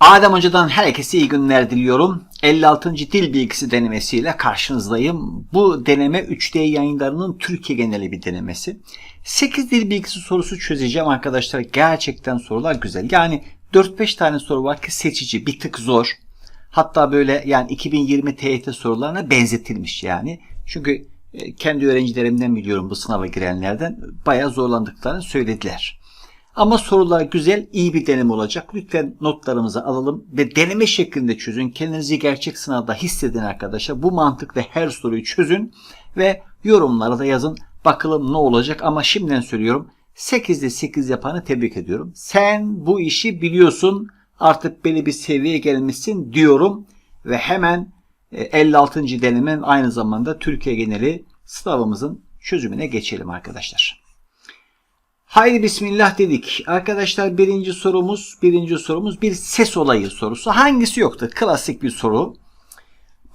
Adem Hoca'dan herkese iyi günler diliyorum. 56. Dil Bilgisi denemesiyle karşınızdayım. Bu deneme 3D yayınlarının Türkiye geneli bir denemesi. 8 dil bilgisi sorusu çözeceğim arkadaşlar. Gerçekten sorular güzel. Yani 4-5 tane soru var ki seçici, bir tık zor. Hatta böyle yani 2020 TYT sorularına benzetilmiş yani. Çünkü e, kendi öğrencilerimden biliyorum bu sınava girenlerden bayağı zorlandıklarını söylediler. Ama sorular güzel, iyi bir deneme olacak. Lütfen notlarımızı alalım ve deneme şeklinde çözün. Kendinizi gerçek sınavda hissedin arkadaşlar. Bu mantıkla her soruyu çözün ve yorumlara da yazın. Bakalım ne olacak ama şimdiden söylüyorum. 8'de 8 yapanı tebrik ediyorum. Sen bu işi biliyorsun. Artık belli bir seviyeye gelmişsin diyorum. Ve hemen e, 56. denemenin aynı zamanda Türkiye geneli sınavımızın çözümüne geçelim arkadaşlar. Haydi bismillah dedik. Arkadaşlar birinci sorumuz, birinci sorumuz bir ses olayı sorusu. Hangisi yoktu? Klasik bir soru.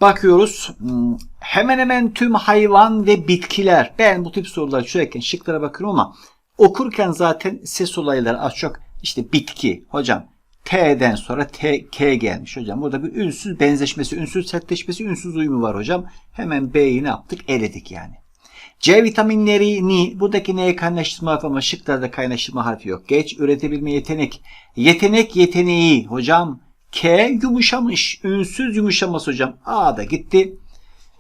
Bakıyoruz. Hmm, Hemen hemen tüm hayvan ve bitkiler. Ben bu tip soruları çözerken şıklara bakıyorum ama okurken zaten ses olayları az çok işte bitki. Hocam T'den sonra T, K gelmiş hocam. Burada bir ünsüz benzeşmesi, ünsüz sertleşmesi, ünsüz uyumu var hocam. Hemen B'yi ne yaptık? Eledik yani. C vitaminlerini buradaki neye kaynaştırma harfi ama şıklarda kaynaştırma harfi yok. Geç üretebilme yetenek. Yetenek yeteneği hocam. K yumuşamış. Ünsüz yumuşaması hocam. A da gitti.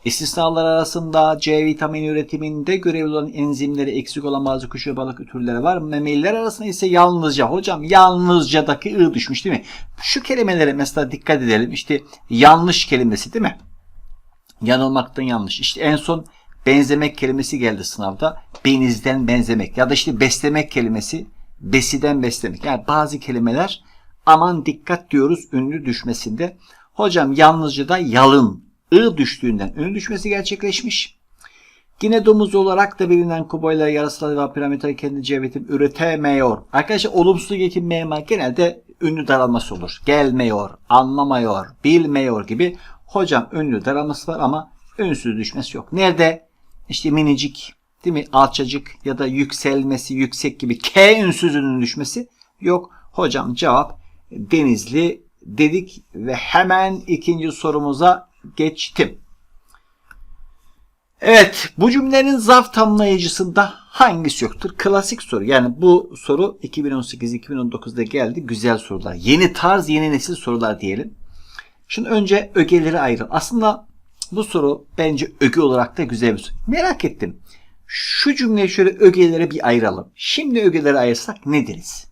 İstisnalar arasında C vitamini üretiminde görevli olan enzimleri eksik olan bazı kuş ve balık türleri var. Memeliler arasında ise yalnızca hocam yalnızcadaki ı düşmüş değil mi? Şu kelimelere mesela dikkat edelim. İşte yanlış kelimesi değil mi? Yanılmaktan yanlış. İşte en son benzemek kelimesi geldi sınavda. Benizden benzemek ya da işte beslemek kelimesi besiden beslemek. Yani bazı kelimeler aman dikkat diyoruz ünlü düşmesinde. Hocam yalnızca da yalın ı düştüğünden ünlü düşmesi gerçekleşmiş. Yine domuz olarak da bilinen kuboylar yarısılar ve piramidal kendi cevhetim üretemiyor. Arkadaşlar olumsuz geçim mema genelde ünlü daralması olur. Gelmiyor, anlamıyor, bilmiyor gibi. Hocam ünlü daralması var ama ünsüz düşmesi yok. Nerede? İşte minicik, değil mi? Alçacık ya da yükselmesi, yüksek gibi K ünsüzünün düşmesi yok. Hocam cevap Denizli dedik ve hemen ikinci sorumuza geçtim. Evet, bu cümlenin zarf tamlayıcısında hangisi yoktur? Klasik soru. Yani bu soru 2018-2019'da geldi. Güzel sorular. Yeni tarz, yeni nesil sorular diyelim. Şimdi önce ögeleri ayıralım. Aslında bu soru bence öge olarak da güzel bir soru. Merak ettim. Şu cümleyi şöyle ögelere bir ayıralım. Şimdi ögeleri ayırsak ne deriz?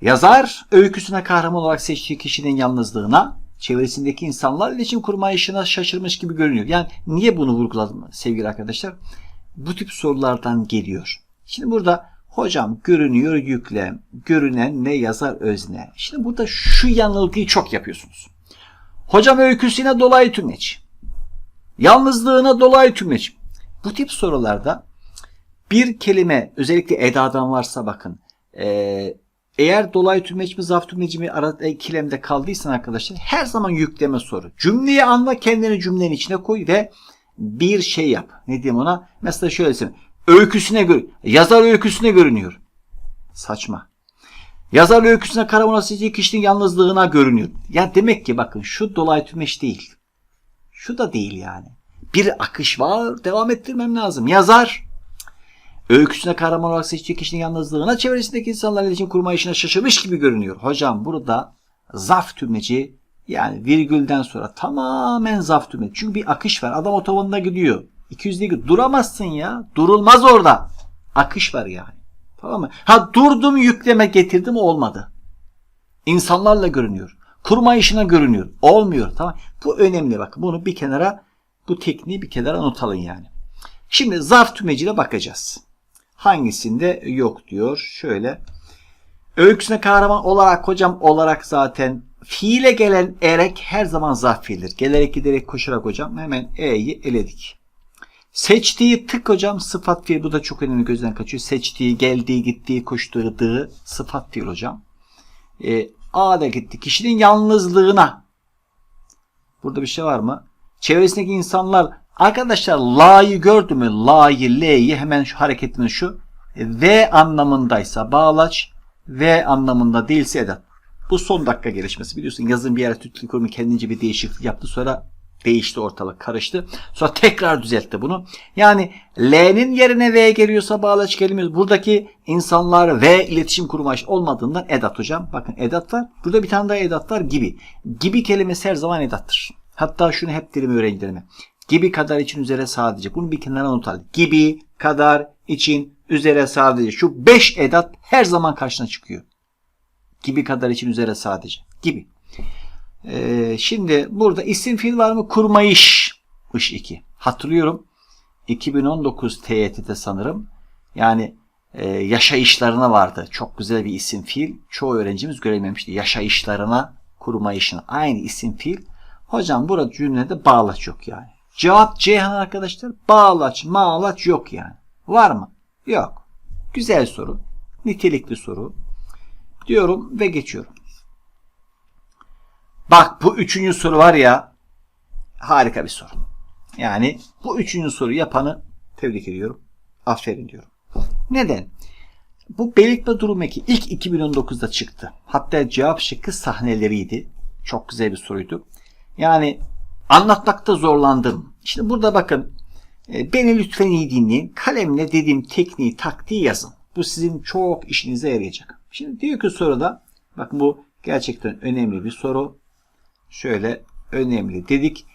Yazar öyküsüne kahraman olarak seçtiği kişinin yalnızlığına, çevresindeki insanlar iletişim kurmayışına şaşırmış gibi görünüyor. Yani niye bunu vurguladım sevgili arkadaşlar? Bu tip sorulardan geliyor. Şimdi burada hocam görünüyor yüklem, görünen ne yazar özne. Şimdi burada şu yanılgıyı çok yapıyorsunuz. Hocam öyküsüne dolayı tümleç. Yalnızlığına dolayı tümleç. Bu tip sorularda bir kelime özellikle edadan varsa bakın e, eğer dolayı tümleç mi zaf tümleci mi arada ikilemde kaldıysan arkadaşlar her zaman yükleme soru. Cümleyi anla kendini cümlenin içine koy ve bir şey yap. Ne diyeyim ona? Mesela şöyle söyleyeyim. Öyküsüne gör yazar öyküsüne görünüyor. Saçma. Yazar öyküsüne seçtiği kişinin yalnızlığına görünüyor. Ya demek ki bakın şu dolayı tümeç değil. Şu da değil yani. Bir akış var. Devam ettirmem lazım. Yazar öyküsüne kahraman olarak seçtiği kişinin yalnızlığına çevresindeki insanlarla iletişim kurma işine şaşırmış gibi görünüyor. Hocam burada zaf tümleci yani virgülden sonra tamamen zaf tümleci. Çünkü bir akış var. Adam otobanında gidiyor. 200 gidiyor. Duramazsın ya. Durulmaz orada. Akış var yani. Tamam mı? Ha durdum yükleme getirdim olmadı. İnsanlarla görünüyor. Kurma işine görünüyor. Olmuyor. Tamam. Bu önemli bak. Bunu bir kenara bu tekniği bir kenara not alın yani. Şimdi zarf tümeciyle bakacağız. Hangisinde yok diyor. Şöyle. Öyküsüne kahraman olarak hocam olarak zaten fiile gelen erek her zaman zarf fiildir. Gelerek giderek koşarak hocam hemen e'yi eledik. Seçtiği tık hocam sıfat fiil. Bu da çok önemli gözden kaçıyor. Seçtiği, geldiği, gittiği, koştuğu dığı sıfat fiil hocam. E, A da gitti. Kişinin yalnızlığına. Burada bir şey var mı? Çevresindeki insanlar arkadaşlar la'yı gördü mü? La'yı, l'yi hemen şu hareketimiz şu. V anlamındaysa bağlaç, V anlamında değilse edat. Bu son dakika gelişmesi. Biliyorsun yazın bir yere Türk Kurumu kendince bir değişiklik yaptı. Sonra değişti ortalık karıştı. Sonra tekrar düzeltti bunu. Yani L'nin yerine V geliyorsa bağlaç gelmiyor. Buradaki insanlar V iletişim kurumu olmadığından edat hocam. Bakın edat var. Burada bir tane daha edat var gibi. Gibi kelimesi her zaman edattır. Hatta şunu hep derim öğrencilerime. Gibi kadar için üzere sadece. Bunu bir kenara not al. Gibi kadar için üzere sadece. Şu 5 edat her zaman karşına çıkıyor. Gibi kadar için üzere sadece. Gibi. Ee, şimdi burada isim fiil var mı? Kurmayış. Iş 2. Hatırlıyorum. 2019 TYT'de sanırım. Yani e, yaşayışlarına vardı. Çok güzel bir isim fiil. Çoğu öğrencimiz görememişti. Yaşayışlarına, kurmayışına. Aynı isim fiil. Hocam burada cümlede bağlaç yok yani. Cevap Ceyhan arkadaşlar. Bağlaç, mağlaç yok yani. Var mı? Yok. Güzel soru. Nitelikli soru. Diyorum ve geçiyorum. Bak bu üçüncü soru var ya harika bir soru. Yani bu üçüncü soru yapanı tebrik ediyorum. Aferin diyorum. Neden? Bu belirtme durum eki ilk 2019'da çıktı. Hatta cevap şıkkı sahneleriydi. Çok güzel bir soruydu. Yani anlatmakta zorlandım. Şimdi burada bakın e, beni lütfen iyi dinleyin. Kalemle dediğim tekniği, taktiği yazın. Bu sizin çok işinize yarayacak. Şimdi diyor ki soruda bakın bu gerçekten önemli bir soru. Şöyle önemli dedik.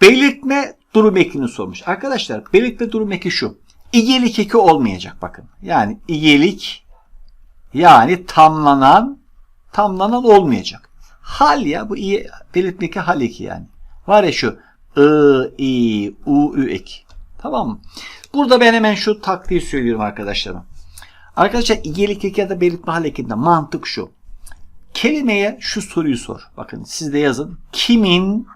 Belirtme durum ekini sormuş. Arkadaşlar belirtme durum eki şu. İgelik eki olmayacak bakın. Yani igelik yani tamlanan tamlanan olmayacak. Hal ya bu iyi belirtme eki hal eki yani. Var ya şu I, I, U, Ü eki. Tamam mı? Burada ben hemen şu taktiği söylüyorum arkadaşlarım. Arkadaşlar igelik eki ya da belirtme hal ekinde mantık şu. Kelimeye şu soruyu sor. Bakın siz de yazın. Kimin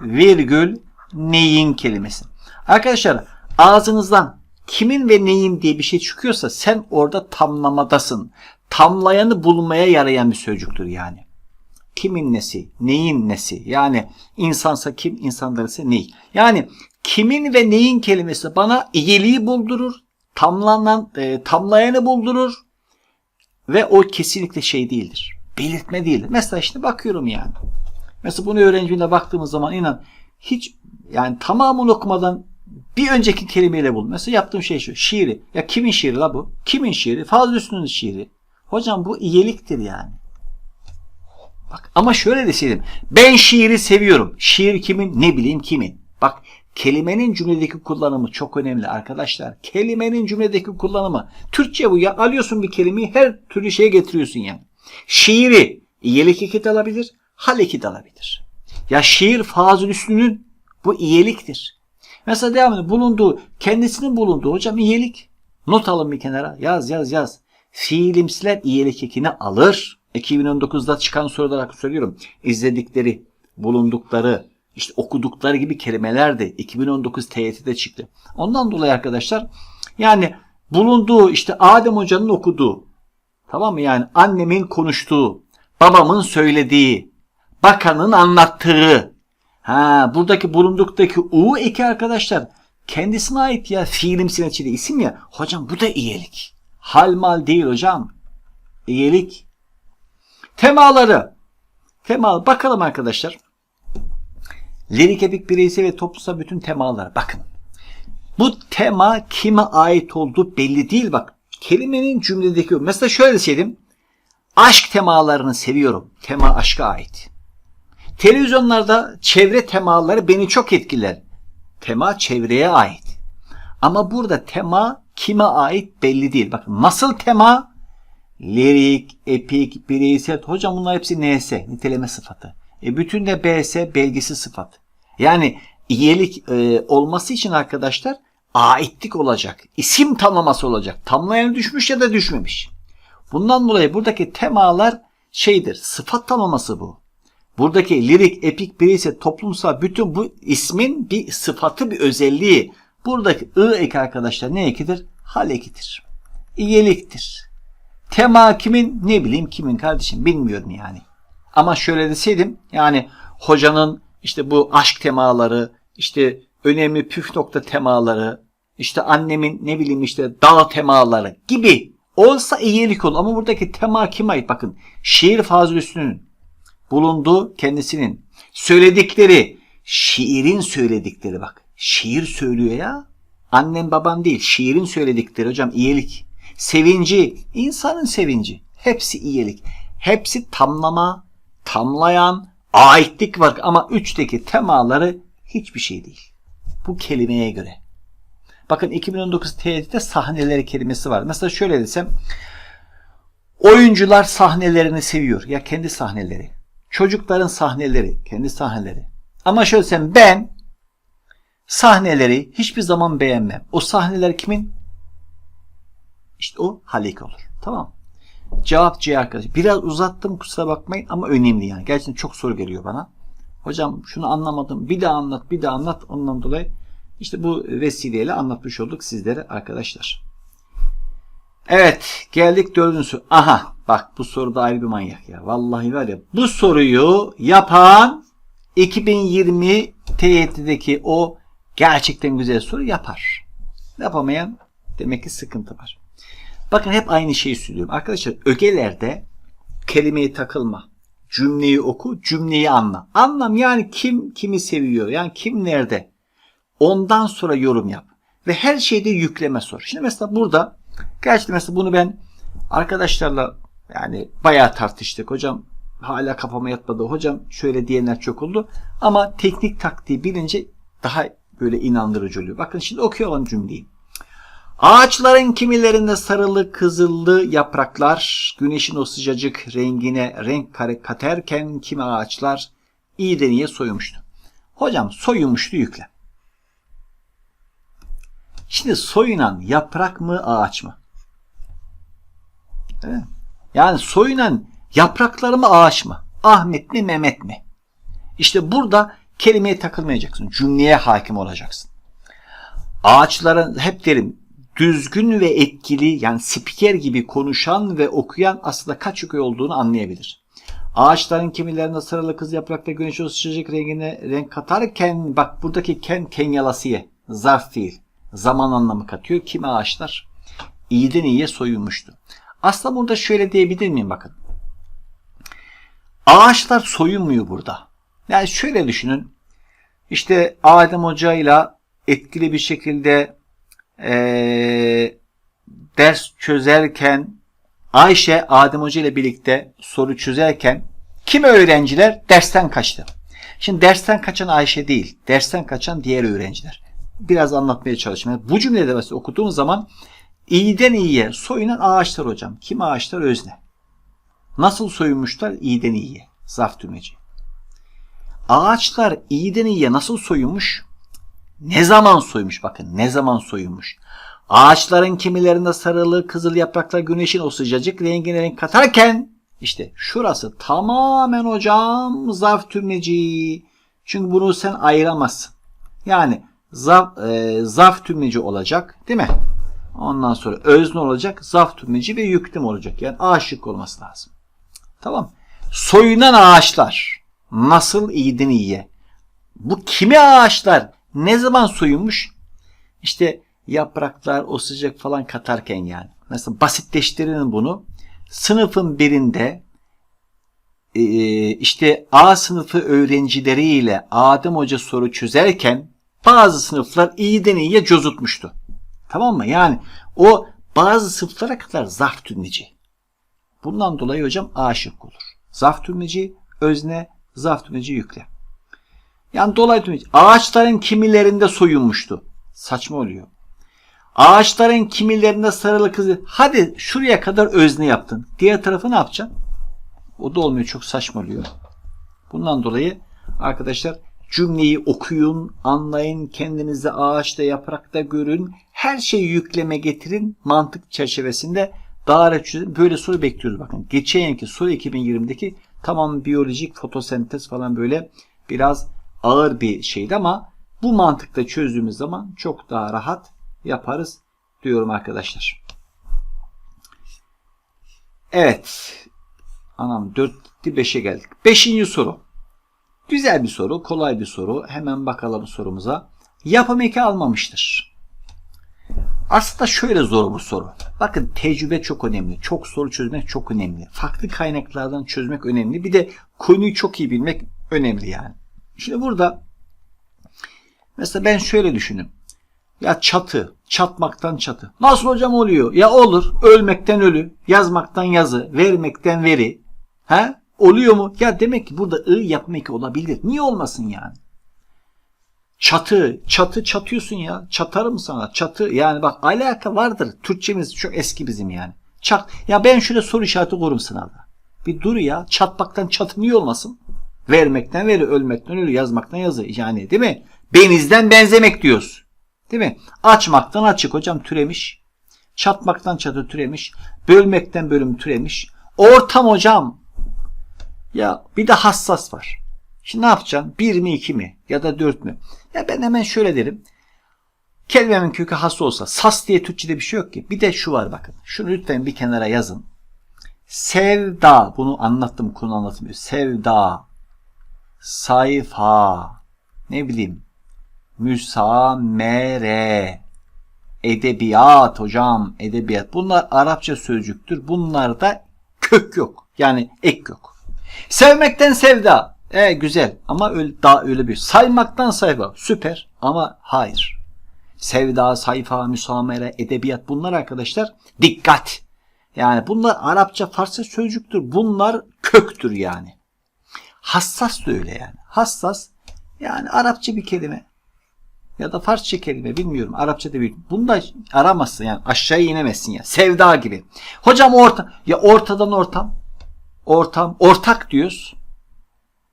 virgül neyin kelimesi. Arkadaşlar ağzınızdan kimin ve neyin diye bir şey çıkıyorsa sen orada tamlamadasın. Tamlayanı bulmaya yarayan bir sözcüktür yani. Kimin nesi, neyin nesi? Yani insansa kim, insanlar ise ney? Yani kimin ve neyin kelimesi bana iyiliği buldurur, tamlanan, e, tamlayanı buldurur ve o kesinlikle şey değildir. Belirtme değildir. Mesela işte bakıyorum yani. Mesela bunu öğrencimle baktığımız zaman inan hiç yani tamamını okumadan bir önceki kelimeyle bul. Mesela yaptığım şey şu. Şiiri. Ya kimin şiiri la bu? Kimin şiiri? Fazıl Hüsnü'nün şiiri. Hocam bu iyiliktir yani. Bak ama şöyle deseydim. Ben şiiri seviyorum. Şiir kimin? Ne bileyim kimin. Bak kelimenin cümledeki kullanımı çok önemli arkadaşlar. Kelimenin cümledeki kullanımı. Türkçe bu ya. Alıyorsun bir kelimeyi her türlü şeye getiriyorsun yani. Şiiri iyilik eki alabilir. Hal eki alabilir. Ya şiir Fazıl Hüsnü'nün bu iyiliktir. Mesela devam ediyor. Bulunduğu, kendisinin bulunduğu hocam iyilik. Not alın bir kenara. Yaz yaz yaz. Fiilimsiler iyilik ekini alır. 2019'da çıkan sorular söylüyorum. İzledikleri, bulundukları, işte okudukları gibi kelimeler de 2019 TYT'de çıktı. Ondan dolayı arkadaşlar yani bulunduğu işte Adem Hoca'nın okuduğu tamam mı yani annemin konuştuğu, babamın söylediği, bakanın anlattığı Ha buradaki bulunduktaki u eki arkadaşlar kendisine ait ya fiilimsin içinde isim ya. Hocam bu da iyilik. Hal mal değil hocam. İyilik. Temaları. Tema bakalım arkadaşlar. Lirik epik bireysel ve toplumsal bütün temalar. Bakın. Bu tema kime ait olduğu belli değil bak. Kelimenin cümledeki mesela şöyle deseydim. Aşk temalarını seviyorum. Tema aşka ait. Televizyonlarda çevre temaları beni çok etkiler. Tema çevreye ait. Ama burada tema kime ait belli değil. Bakın nasıl tema? Lirik, epik, bireysel. Hocam bunlar hepsi NS, niteleme sıfatı. E bütün de BS, belgisi sıfat. Yani iyilik e, olması için arkadaşlar aitlik olacak. İsim tamlaması olacak. Tamlayan düşmüş ya da düşmemiş. Bundan dolayı buradaki temalar şeydir. Sıfat tamlaması bu. Buradaki lirik, epik, bireyse toplumsal bütün bu ismin bir sıfatı, bir özelliği. Buradaki ı eki arkadaşlar ne ekidir? Hal ekidir. İyiliktir. Tema kimin? Ne bileyim kimin kardeşim bilmiyorum yani. Ama şöyle deseydim yani hocanın işte bu aşk temaları, işte önemli püf nokta temaları, işte annemin ne bileyim işte dağ temaları gibi Olsa iyilik olur ama buradaki tema kime ait? Bakın şiir Fazıl Hüsnü'nün bulunduğu kendisinin söyledikleri şiirin söyledikleri bak. Şiir söylüyor ya. Annem babam değil. Şiirin söyledikleri hocam iyilik. Sevinci, insanın sevinci. Hepsi iyilik. Hepsi tamlama, tamlayan, aitlik var ama üçteki temaları hiçbir şey değil. Bu kelimeye göre. Bakın 2019 TYT'de sahneleri kelimesi var. Mesela şöyle desem oyuncular sahnelerini seviyor. Ya kendi sahneleri. Çocukların sahneleri, kendi sahneleri. Ama şöyle desem ben sahneleri hiçbir zaman beğenmem. O sahneler kimin? İşte o Halik olur. Tamam. Cevap C arkadaşlar. Biraz uzattım kusura bakmayın ama önemli yani. Gerçekten çok soru geliyor bana. Hocam şunu anlamadım. Bir daha anlat, bir daha anlat. Ondan dolayı işte bu vesileyle anlatmış olduk sizlere arkadaşlar. Evet geldik dördüncü soru. Aha bak bu soruda ayrı bir manyak ya. Vallahi var ya bu soruyu yapan 2020 TYT'deki o gerçekten güzel soru yapar. Yapamayan demek ki sıkıntı var. Bakın hep aynı şeyi söylüyorum. Arkadaşlar ögelerde kelimeyi takılma. Cümleyi oku, cümleyi anla. Anlam yani kim kimi seviyor, yani kim nerede. Ondan sonra yorum yap. Ve her şeyde yükleme sor. Şimdi mesela burada gerçekten mesela bunu ben arkadaşlarla yani bayağı tartıştık. Hocam hala kafama yatmadı. Hocam şöyle diyenler çok oldu. Ama teknik taktiği bilince daha böyle inandırıcı oluyor. Bakın şimdi okuyalım cümleyi. Ağaçların kimilerinde sarılı kızıllı yapraklar güneşin o sıcacık rengine renk katerken kimi ağaçlar iyiden iyiye soyulmuştu. Hocam soyulmuştu yükle. Şimdi soyunan yaprak mı ağaç mı? Yani soyunan yaprakları mı ağaç mı? Ahmet mi Mehmet mi? İşte burada kelimeye takılmayacaksın. Cümleye hakim olacaksın. Ağaçların hep derim düzgün ve etkili yani spiker gibi konuşan ve okuyan aslında kaç yukarı olduğunu anlayabilir. Ağaçların kimilerinde sarılı kız yaprakta güneş o sıcacık rengine renk katarken bak buradaki ken kenyalasiye zarf değil zaman anlamı katıyor. Kimi ağaçlar iyiden iyiye soyulmuştu. Aslında burada şöyle diyebilir miyim bakın. Ağaçlar soyunmuyor burada. Yani şöyle düşünün. İşte Adem Hoca ile etkili bir şekilde ee, ders çözerken Ayşe Adem Hoca ile birlikte soru çözerken kim öğrenciler dersten kaçtı. Şimdi dersten kaçan Ayşe değil, dersten kaçan diğer öğrenciler. Biraz anlatmaya çalışayım. Bu cümlede mesela okuduğum zaman iyiden iyiye soyunan ağaçlar hocam. Kim ağaçlar? Özne. Nasıl soyunmuşlar? İyiden iyiye. Zarf tümeci. Ağaçlar iyiden iyiye nasıl soyunmuş? Ne zaman soymuş bakın ne zaman soyunmuş. Ağaçların kimilerinde sarılı kızıl yapraklar güneşin o sıcacık rengine renk katarken işte şurası tamamen hocam zarf tümleci. Çünkü bunu sen ayıramazsın. Yani zarf, e, zarf tümleci olacak değil mi? Ondan sonra özne olacak, zarf tümleci ve yüklem olacak. Yani aşık olması lazım. Tamam. Soyunan ağaçlar nasıl iyiden iyiye? Bu kimi ağaçlar? Ne zaman soyunmuş? İşte yapraklar o sıcak falan katarken yani. Mesela basitleştirin bunu. Sınıfın birinde e, işte A sınıfı öğrencileriyle Adem Hoca soru çözerken bazı sınıflar iyiden iyiye cozutmuştu. Tamam mı? Yani o bazı sınıflara kadar zarf tümleci. Bundan dolayı hocam aşık olur. Zarf tümleci, özne, zarf tümleci yükle. Yani dolayı tümleci. Ağaçların kimilerinde soyunmuştu. Saçma oluyor. Ağaçların kimilerinde sarılı kızı. Hadi şuraya kadar özne yaptın. Diğer tarafı ne yapacaksın? O da olmuyor. Çok saçma oluyor. Bundan dolayı arkadaşlar cümleyi okuyun, anlayın, kendinizi ağaçta, yaprakta görün. Her şeyi yükleme getirin. Mantık çerçevesinde daha çözün. Böyle soru bekliyoruz bakın. Geçen yılki soru 2020'deki tamam biyolojik fotosentez falan böyle biraz ağır bir şeydi ama bu mantıkla çözdüğümüz zaman çok daha rahat yaparız diyorum arkadaşlar. Evet. Anam 4'ti 5'e geldik. Beşinci soru. Güzel bir soru, kolay bir soru. Hemen bakalım sorumuza. Yapım eki almamıştır. Aslında şöyle zor bu soru. Bakın tecrübe çok önemli. Çok soru çözmek çok önemli. Farklı kaynaklardan çözmek önemli. Bir de konuyu çok iyi bilmek önemli yani. Şimdi burada mesela ben şöyle düşünün. Ya çatı, çatmaktan çatı. Nasıl hocam oluyor? Ya olur. Ölmekten ölü, yazmaktan yazı, vermekten veri. He? Oluyor mu? Ya demek ki burada ı yapmak olabilir. Niye olmasın yani? Çatı, çatı çatıyorsun ya. Çatarım sana. Çatı yani bak alaka vardır. Türkçemiz çok eski bizim yani. Çat. Ya ben şöyle soru işareti kurum sınavda. Bir dur ya. Çatmaktan çatı niye olmasın? Vermekten veri, ölmekten ölü, yazmaktan yazı. Yani değil mi? Benizden benzemek diyoruz. Değil mi? Açmaktan açık hocam türemiş. Çatmaktan çatı türemiş. Bölmekten bölüm türemiş. Ortam hocam. Ya bir de hassas var. Şimdi ne yapacaksın? Bir mi iki mi? Ya da dört mü? Ya ben hemen şöyle derim. Kelimemin kökü has olsa sas diye Türkçe'de bir şey yok ki. Bir de şu var bakın. Şunu lütfen bir kenara yazın. Sevda. Bunu anlattım konu anlatmıyor. Sevda. Sayfa. Ne bileyim. Müsamere. Edebiyat hocam. Edebiyat. Bunlar Arapça sözcüktür. Bunlarda kök yok. Yani ek yok. Sevmekten sevda. E güzel ama öyle, daha öyle bir. Saymaktan sayfa. Süper ama hayır. Sevda, sayfa, müsamere, edebiyat bunlar arkadaşlar dikkat. Yani bunlar Arapça, Farsça sözcüktür. Bunlar köktür yani. Hassas da öyle yani. Hassas yani Arapça bir kelime ya da Farsça kelime bilmiyorum. Arapça da bir. Bunu da aramazsın yani aşağı inemezsin ya. Sevda gibi. Hocam orta ya ortadan ortam. Ortam ortak diyoruz.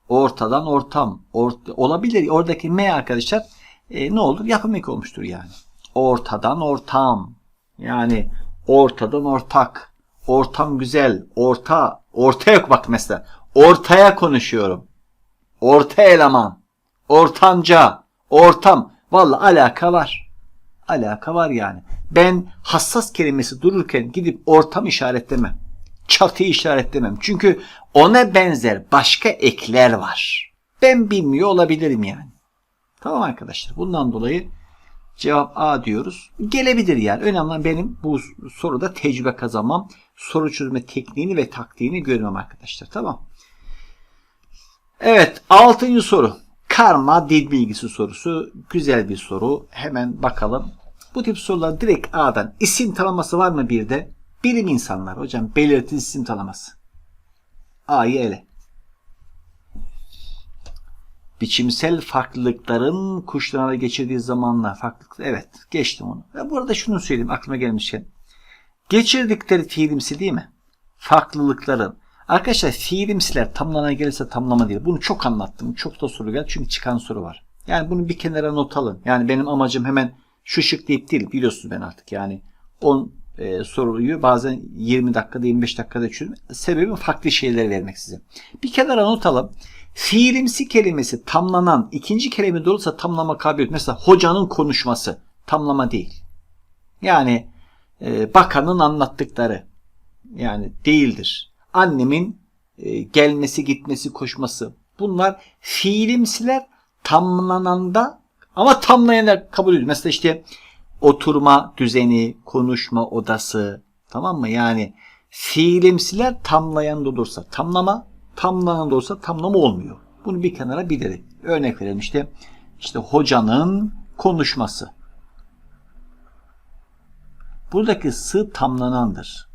Ortadan ortam. Orta, olabilir. Oradaki M arkadaşlar e, ne olur? Yapım eki olmuştur yani. Ortadan ortam. Yani ortadan ortak. Ortam güzel. Orta. Orta yok bak mesela. Ortaya konuşuyorum. Orta eleman. Ortanca. Ortam. Valla alaka var. Alaka var yani. Ben hassas kelimesi dururken gidip ortam işaretlemem. Çatıyı işaretlemem. Çünkü ona benzer başka ekler var. Ben bilmiyor olabilirim yani. Tamam arkadaşlar. Bundan dolayı cevap A diyoruz. Gelebilir yani. Önemli olan benim bu soruda tecrübe kazanmam. Soru çözme tekniğini ve taktiğini görmem arkadaşlar. Tamam. Evet. Altıncı soru. Karma dil bilgisi sorusu. Güzel bir soru. Hemen bakalım. Bu tip sorular direkt A'dan. isim tanıması var mı bir de? Bilim insanlar hocam. Belirtili isim tanıması. A'yı ele. Biçimsel farklılıkların kuşlarına geçirdiği zamanlar farklılık. Evet geçtim onu. Ve bu arada şunu söyleyeyim aklıma gelmişken. Geçirdikleri fiilimsi değil mi? Farklılıkların. Arkadaşlar fiilimsiler tamlana gelirse tamlama değil. Bunu çok anlattım. Çok da soru geldi. Çünkü çıkan soru var. Yani bunu bir kenara not alın. Yani benim amacım hemen şu şık deyip değil. Biliyorsunuz ben artık yani 10 e, soruyu bazen 20 dakikada 25 dakikada çözüm. Sebebi farklı şeyler vermek size. Bir kenara not alalım. Fiilimsi kelimesi tamlanan ikinci kelime olursa tamlama kabiliyet. Mesela hocanın konuşması tamlama değil. Yani e, bakanın anlattıkları yani değildir. Annemin e, gelmesi, gitmesi, koşması. Bunlar fiilimsiler tamlananda ama tamlayanlar kabul ediyor. Mesela işte oturma düzeni, konuşma odası tamam mı? Yani fiilimsiler tamlayan da olursa tamlama, tamlanan da tamlama olmuyor. Bunu bir kenara bilelim. Örnek verelim işte işte hocanın konuşması. Buradaki sı tamlanandır.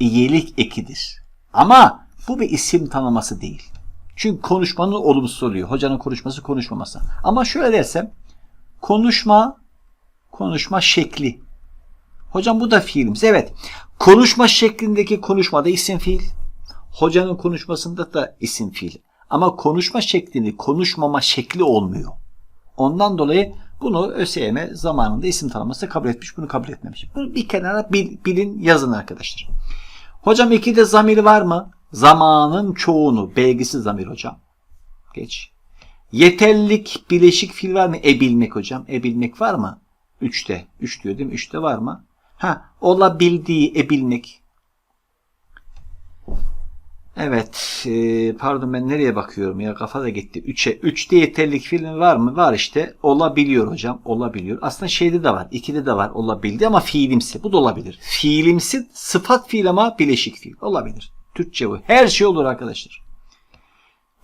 İyilik ekidir. Ama bu bir isim tanıması değil. Çünkü konuşmanın olumsuz oluyor. Hocanın konuşması konuşmaması. Ama şöyle dersem konuşma konuşma şekli. Hocam bu da fiilimiz. Evet. Konuşma şeklindeki konuşmada isim fiil. Hocanın konuşmasında da isim fiil. Ama konuşma şeklini konuşmama şekli olmuyor. Ondan dolayı bunu ÖSYM zamanında isim tanıması kabul etmiş. Bunu kabul etmemiş. Bunu bir kenara bil, bilin yazın arkadaşlar. Hocam ikide zamir var mı? Zamanın çoğunu. Belgisiz zamir hocam. Geç. Yeterlik bileşik fiil var mı? Ebilmek hocam. Ebilmek var mı? Üçte. Üç diyor değil mi? Üçte var mı? Ha, olabildiği ebilmek. Evet, e, pardon ben nereye bakıyorum ya kafa da gitti. 3'e 3'te yeterlik film var mı? Var işte. Olabiliyor hocam. Olabiliyor. Aslında şeyde de var. 2'de de var. Olabildi ama fiilimsi. Bu da olabilir. Fiilimsi sıfat fiil ama bileşik fiil. Olabilir. Türkçe bu. Her şey olur arkadaşlar.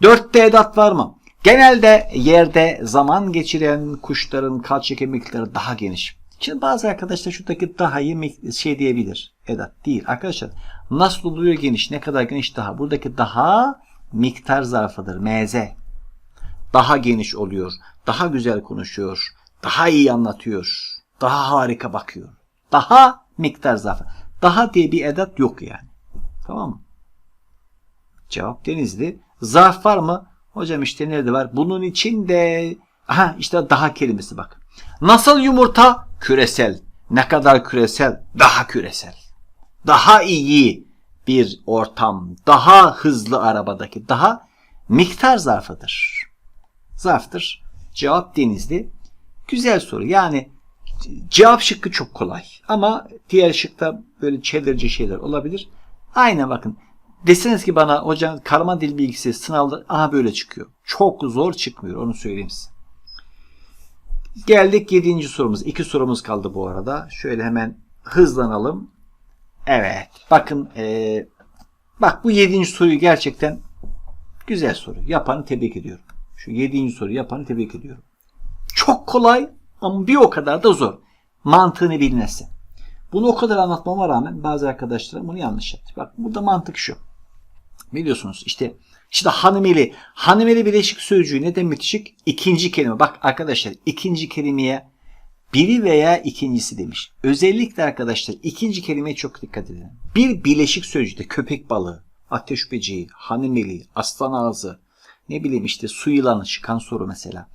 4'te edat var mı? Genelde yerde zaman geçiren kuşların kalça kemikleri daha geniş. Şimdi bazı arkadaşlar şuradaki daha'yı şey diyebilir. Edat değil. Arkadaşlar nasıl oluyor geniş? Ne kadar geniş daha? Buradaki daha miktar zarfıdır. Meze. Daha geniş oluyor. Daha güzel konuşuyor. Daha iyi anlatıyor. Daha harika bakıyor. Daha miktar zarfı. Daha diye bir edat yok yani. Tamam mı? Cevap Denizli. Zarf var mı? Hocam işte nerede var? Bunun için de aha işte daha kelimesi bak. Nasıl yumurta? Küresel. Ne kadar küresel? Daha küresel. Daha iyi bir ortam. Daha hızlı arabadaki. Daha miktar zarfıdır. Zarftır. Cevap denizli. Güzel soru. Yani cevap şıkkı çok kolay. Ama diğer şıkta böyle çeldirici şeyler olabilir. Aynen bakın. Deseniz ki bana hocam karma dil bilgisi sınavda aha böyle çıkıyor. Çok zor çıkmıyor onu söyleyeyim size. Geldik yedinci sorumuz. İki sorumuz kaldı bu arada. Şöyle hemen hızlanalım. Evet. Bakın ee, bak bu yedinci soruyu gerçekten güzel soru. Yapanı tebrik ediyorum. Şu yedinci soruyu yapanı tebrik ediyorum. Çok kolay ama bir o kadar da zor. Mantığını bilmesi. Bunu o kadar anlatmama rağmen bazı arkadaşlarım bunu yanlış yaptı. Bak burada mantık şu. Biliyorsunuz işte işte hanımeli. Hanımeli bileşik sözcüğü neden bitişik? İkinci kelime. Bak arkadaşlar ikinci kelimeye biri veya ikincisi demiş. Özellikle arkadaşlar ikinci kelimeye çok dikkat edin. Bir bileşik sözcükte köpek balığı, ateş böceği, hanımeli, aslan ağzı, ne bileyim işte su yılanı çıkan soru mesela.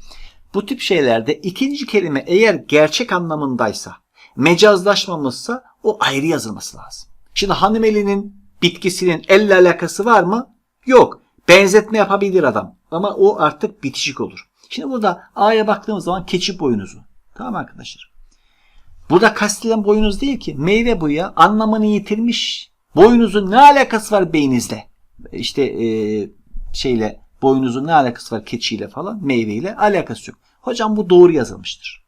Bu tip şeylerde ikinci kelime eğer gerçek anlamındaysa, mecazlaşmamışsa o ayrı yazılması lazım. Şimdi hanımeli'nin bitkisinin elle alakası var mı? Yok. Benzetme yapabilir adam. Ama o artık bitişik olur. Şimdi burada A'ya baktığımız zaman keçi boynuzu. Tamam arkadaşlar. Burada kastedilen boynuz değil ki. Meyve bu ya. Anlamını yitirmiş. Boynuzun ne alakası var beyninizle? İşte e, şeyle boynuzun ne alakası var keçiyle falan meyveyle alakası yok. Hocam bu doğru yazılmıştır.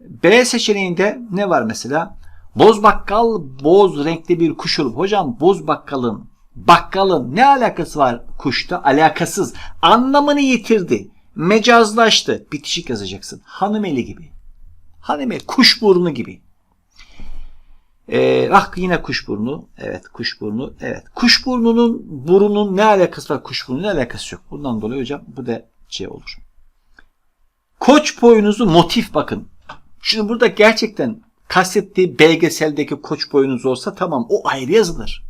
B seçeneğinde ne var mesela? Boz bakkal boz renkli bir kuş olup hocam boz bakkalın bakkalın ne alakası var kuşta? Alakasız. Anlamını yitirdi. Mecazlaştı. Bitişik yazacaksın. Hanımeli gibi. Hanımeli. Kuşburnu gibi. Ee, ah yine kuşburnu. Evet kuşburnu. Evet. Kuşburnunun burunun ne alakası var? Kuşburnunun ne alakası yok. Bundan dolayı hocam bu da şey olur. Koç boynuzu motif bakın. Şimdi burada gerçekten kastettiği belgeseldeki koç boynuzu olsa tamam o ayrı yazılır.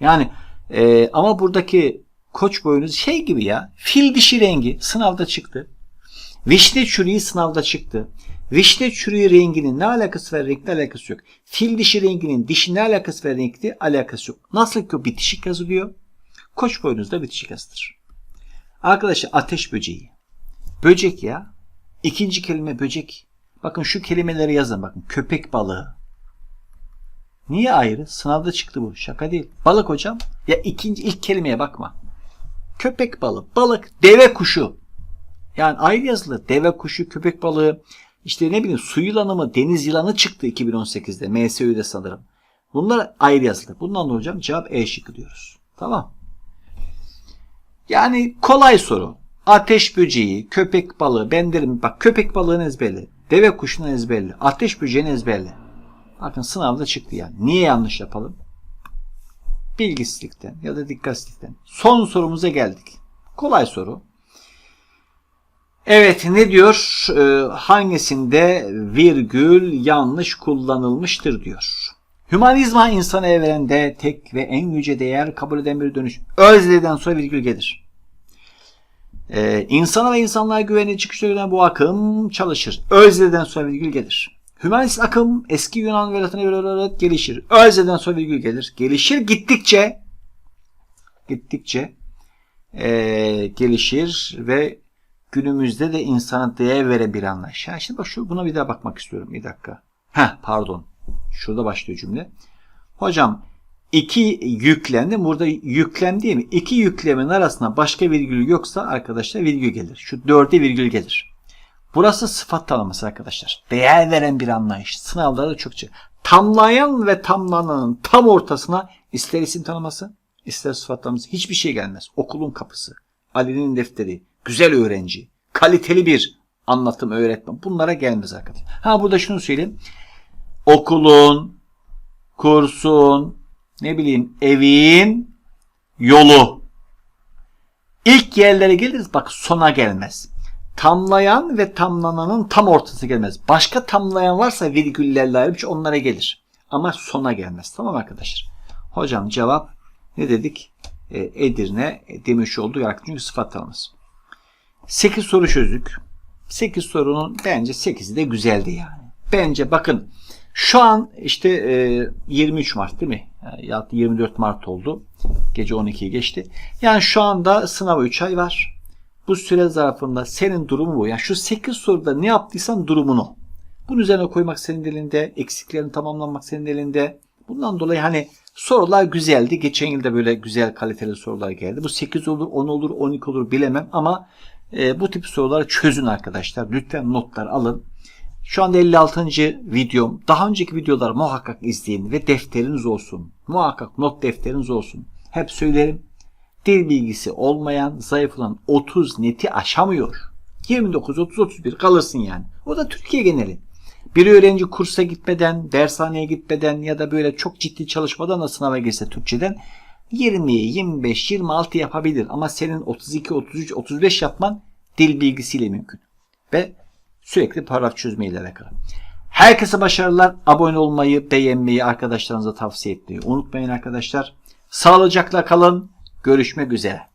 Yani e, ama buradaki koç boynuzu şey gibi ya fil dişi rengi sınavda çıktı. Vişne çürüğü sınavda çıktı. Vişne çürüğü renginin ne alakası var renkle alakası yok. Fil dişi renginin dişi ne alakası var renkli alakası yok. Nasıl ki o bitişik yazılıyor. Koç boynuzu da bitişik yazılır. Arkadaşlar ateş böceği. Böcek ya. İkinci kelime böcek. Bakın şu kelimeleri yazın bakın. Köpek balığı. Niye ayrı? Sınavda çıktı bu. Şaka değil. Balık hocam. Ya ikinci ilk kelimeye bakma. Köpek balığı, balık, deve kuşu. Yani ayrı yazılı. Deve kuşu, köpek balığı. İşte ne bileyim su yılanı mı, deniz yılanı çıktı 2018'de. MSÜ'de sanırım. Bunlar ayrı yazılı. Bundan da hocam cevap E şıkkı diyoruz. Tamam. Yani kolay soru. Ateş böceği, köpek balığı, ben derim bak köpek balığını ezberle. Deve kuşunu ezberle. Ateş böceğini ezberle. Bakın sınavda çıktı yani. Niye yanlış yapalım? Bilgisizlikten ya da dikkatsizlikten. Son sorumuza geldik. Kolay soru. Evet ne diyor? Ee, hangisinde virgül yanlış kullanılmıştır diyor. Hümanizma insanı evrende tek ve en yüce değer kabul eden bir dönüş. Özleden sonra virgül gelir. Ee, insana ve insanlığa güveni çıkışta bu akım çalışır. Özleden sonra virgül gelir. Hümanist akım eski Yunan ve Latin'e göre gelişir. Özleden sonra virgül gelir. Gelişir gittikçe gittikçe e, gelişir ve günümüzde de insana değer veren bir anlayış. Yani şimdi bak şu buna bir daha bakmak istiyorum. Bir dakika. Heh pardon. Şurada başlıyor cümle. Hocam iki yüklem burada yüklem değil mi? İki yüklemin arasında başka virgül yoksa arkadaşlar virgül gelir. Şu dörde virgül gelir. Burası sıfat tanımlaması arkadaşlar. Değer veren bir anlayış. Sınavlarda çokça. Tamlayan ve tamlananın tam ortasına ister isim tanıması, ister sıfat tanıması hiçbir şey gelmez. Okulun kapısı, Ali'nin defteri, güzel öğrenci, kaliteli bir anlatım öğretmen. Bunlara gelmez arkadaşlar. Ha burada şunu söyleyeyim. Okulun, kursun, ne bileyim evin yolu. İlk yerlere geliriz bak sona gelmez. Tamlayan ve tamlananın tam ortası gelmez. Başka tamlayan varsa virgüllerle ayrılmış onlara gelir. Ama sona gelmez. Tamam arkadaşlar. Hocam cevap ne dedik? E, Edirne demiş oldu. Yarak çünkü sıfat tanımız. 8 soru çözdük. 8 sorunun bence 8'i de güzeldi yani. Bence bakın şu an işte e, 23 Mart değil mi? Ya 24 Mart oldu. Gece 12'yi geçti. Yani şu anda sınava 3 ay var. Bu süre zarfında senin durumu bu. Yani şu 8 soruda ne yaptıysan durumunu. Bunun üzerine koymak senin elinde. Eksiklerin tamamlanmak senin elinde. Bundan dolayı hani sorular güzeldi. Geçen yılda böyle güzel kaliteli sorular geldi. Bu 8 olur, 10 olur, 12 olur bilemem ama e, bu tip soruları çözün arkadaşlar. Lütfen notlar alın. Şu anda 56. videom. Daha önceki videoları muhakkak izleyin ve defteriniz olsun. Muhakkak not defteriniz olsun. Hep söylerim. Dil bilgisi olmayan, zayıf olan 30 neti aşamıyor. 29, 30, 31 kalırsın yani. O da Türkiye geneli. Bir öğrenci kursa gitmeden, dershaneye gitmeden ya da böyle çok ciddi çalışmadan da sınava girse Türkçeden 20, 25, 26 yapabilir. Ama senin 32, 33, 35 yapman dil bilgisiyle mümkün. Ve sürekli paragraf çözmeyle alakalı. Herkese başarılar. Abone olmayı, beğenmeyi, arkadaşlarınıza tavsiye etmeyi unutmayın arkadaşlar. Sağlıcakla kalın. Görüşmek üzere.